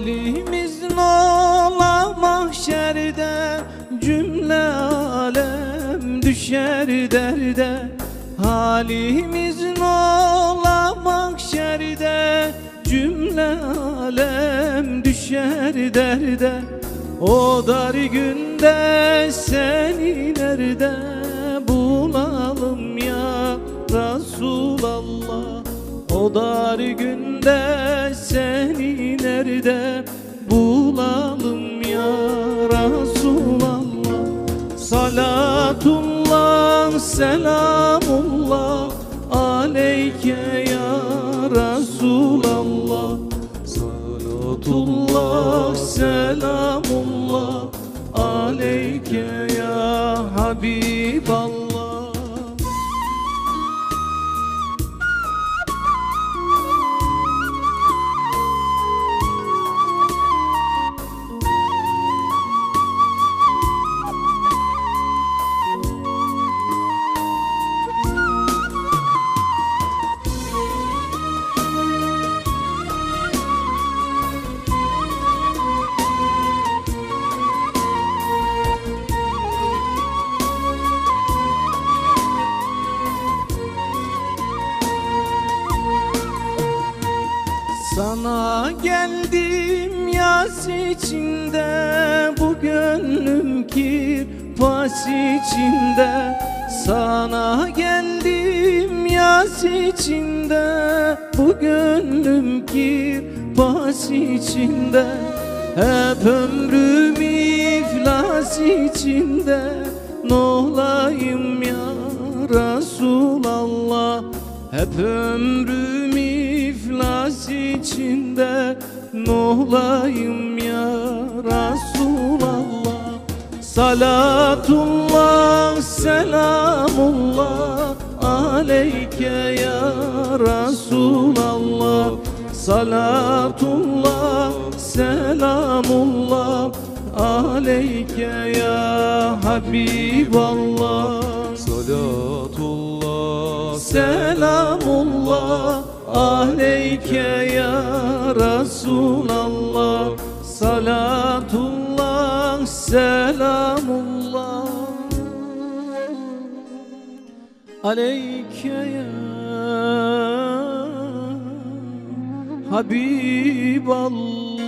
Halimiz nola mahşerde Cümle alem düşer derde. Halimiz nola mahşerde Cümle alem düşer derde. O dar günde seni nerede bulalım ya Resulallah O dar günde seni nerede bulalım ya Resulallah? Salatullah selamullah aleyke ya Resulallah. Salatullah selamullah aleyke ya Habiballah Sana geldim yaz içinde Bu gönlüm kirpas içinde. Sana geldim yaz içinde Bu gönlüm kirpas içinde. Hep ömrüm iflas içinde Nolayım ya Resulallah. Hep ömrüm içinde Nolayım ya Resulallah. Salatullah selamullah Aleyke ya Resulallah. Salatullah selamullah Aleyke ya Habiballah. Salatullah Selamullah aleyke ya Resulallah Salatullah selamullah. Aleyke ya Habiballah